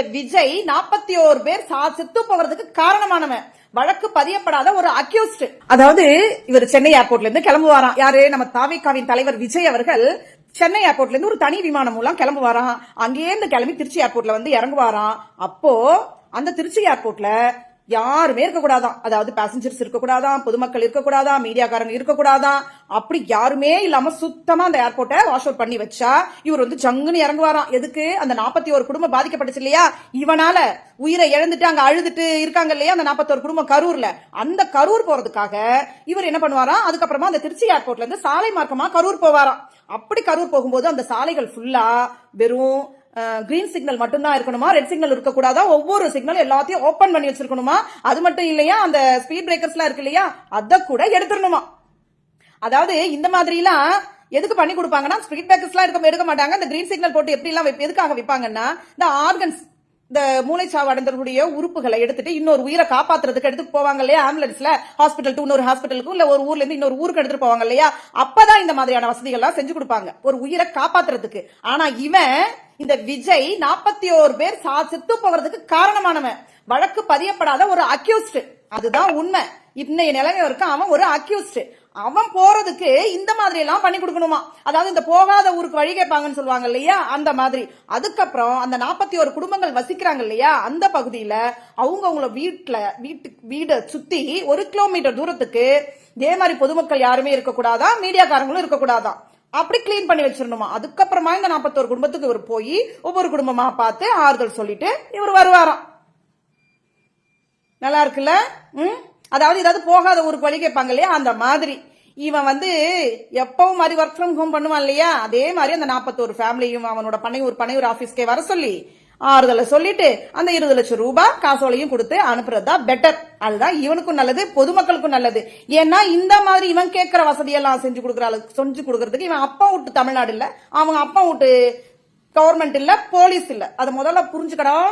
இந்த விஜய் நாற்பத்தி ஓரு பேர் செத்து போகிறதுக்கு காரணமானவன். வழக்கு பதியப்படாத ஒரு அக்யூஸ்ட் அதாவது இவர் சென்னை ஏர்போர்ட்ல இருந்து கிளம்புவாராம். யாரு? நம்ம தாவிகாவின் தலைவர் விஜய் அவர்கள் சென்னை ஏர்போர்ட்ல இருந்து ஒரு தனி விமானம் மூலம் கிளம்புவாராம். அங்கேயே இருந்து கிளம்பி திருச்சி ஏர்போர்ட்ல வந்து இறங்குவாராம். அப்போ அந்த திருச்சி ஏர்போர்ட்ல யாருமே இருக்கக்கூடாதான். அதாவது பேசஞ்சர்ஸ் இருக்கக்கூடாதான் பொதுமக்கள் இருக்கக்கூடாதான் மீடியாக்காரங்க இருக்கக்கூடாதான் அப்படி யாருமே இல்லாம சுத்தமா அந்த ஏர்போர்ட்டை வாஷ் அவுட் பண்ணி வச்சா இவர் வந்து ஜங்குன்னு இறங்குவாராம். எதுக்கு? அந்த நாற்பத்தி ஒரு குடும்பம் பாதிக்கப்பட்டுச்சு இல்லையா? இவனால உயிரை இழந்துட்டு அங்க அழுதுட்டு இருக்காங்க இல்லையா? அந்த நாற்பத்தோரு குடும்பம் கரூர்ல. அந்த கரூர் போறதுக்காக இவர் என்ன பண்ணுவாராம்? அதுக்கப்புறமா அந்த திருச்சி ஏர்போர்ட்ல இருந்து சாலை மார்க்கமா கரூர் போவாராம். அப்படி கரூர் போகும்போது அந்த சாலைகள் ஃபுல்லா வெறும் கிரீன் சிக்னல் மட்டும்தான் இருக்கணுமா? ரெட் சிக்னல் இருக்கக்கூடாதா? ஒவ்வொரு சிக்னல் எல்லாத்தையும் ஓப்பன் பண்ணி வச்சிருக்கணுமா? அது மட்டும் இல்லையா? அந்த ஸ்பீட் பிரேக்கர்ஸ்லாம் இருக்கு இல்லையா? அதை கூட எடுத்துடணுமா? அதாவது இந்த மாதிரிலாம் எதுக்கு பண்ணி கொடுப்பாங்கன்னா ஸ்பீட் பிரேக்கர்ஸ்லாம் எடுக்க எடுக்க மாட்டாங்க. இந்த கிரீன் சிக்னல் போட்டு எப்படிலாம் எதுக்காக வைப்பாங்கன்னா இந்த ஆர்கன்ஸ் இந்த மூளைச்சாவு அடைந்தவர்களுடைய உறுப்புகளை எடுத்துட்டு இன்னொரு உயிரை காப்பாத்துறதுக்கு எடுத்துட்டு போவாங்க இல்லையா? ஆம்புலன்ஸ்ல ஹாஸ்பிட்டல் டு இன்னொரு ஹாஸ்பிட்டலுக்கும் இல்ல ஒரு ஊர்ல இருந்து இன்னொரு ஊருக்கு எடுத்துட்டு போவாங்க இல்லையா? அப்பதான் இந்த மாதிரியான வசதிகள்லாம் செஞ்சு கொடுப்பாங்க. ஒரு உயிரை காப்பாத்துறதுக்கு. ஆனா இவன் இந்த விஜய் நாற்பத்தி ஓரு பேர் சா- செத்து போகிறதுக்கு காரணமானவன். வழக்கு பதியப்படாத ஒரு அக்யூஸ்ட் அதுதான் உண்மை. இன்னைய நிலைமை வரைக்கும் அவன் ஒரு அக்யூஸ்ட் அவன் போறதுக்கு இந்த மாதிரி எல்லாம் பண்ணி கொடுக்கணுமா? அதாவது இந்த போகாத ஊருக்கு வழி கேட்பாங்கன்னு சொல்லுவாங்க இல்லையா? அந்த மாதிரி. அதுக்கப்புறம் அந்த நாற்பத்தி ஒரு குடும்பங்கள் வசிக்கிறாங்க இல்லையா? அந்த பகுதியில அவங்க அவங்கள வீட்டுல வீட்டு வீடை சுத்தி ஒரு கிலோமீட்டர் தூரத்துக்கு இதே மாதிரி பொதுமக்கள் யாருமே இருக்கக்கூடாதா? மீடியாக்காரங்களும் இருக்கக்கூடாதா? அப்படி க்ளீன் பண்ணி வச்சிடணுமா? அதுக்கப்புறமா இந்த நாற்பத்தோரு குடும்பத்துக்கு இவர் போய் ஒவ்வொரு குடும்பமா பார்த்து ஆறுதல் சொல்லிட்டு இவர் வருவாராம். நல்லா இருக்குல்ல? ம்? அதாவது ஏதாவது போகாத ஊருக்கு வழி கேட்பாங்க இல்லையா? அந்த மாதிரி. இவன் வந்து எப்பவும் மாதிரி ஒர்க் ஃப்ரம் ஹோம் பண்ணுவான் இல்லையா? அதே மாதிரி அந்த நாற்பத்தோரு ஃபேமிலியும் அவனோட பனையூர் பனையூர் ஆஃபீஸ்க்கே வர சொல்லி ஆறுதலை சொல்லிட்டு அந்த இருபது லட்சம் ரூபாய் காசோலையும் கொடுத்து அனுப்புறதா பெட்டர் அதுதான் இவனுக்கும் நல்லது பொதுமக்களுக்கும் நல்லது. ஏன்னா இந்த மாதிரி இவன் கேட்கிற வசதியெல்லாம் செஞ்சு கொடுக்குற அளவுக்கு செஞ்சு கொடுக்கறதுக்கு இவன் அப்பா விட்டு தமிழ்நாடு இல்ல அவங்க அப்பா விட்டு கவர்மெண்ட் இல்ல போலீஸ் இல்ல. அதை முதல்ல புரிஞ்சுக்கணும்.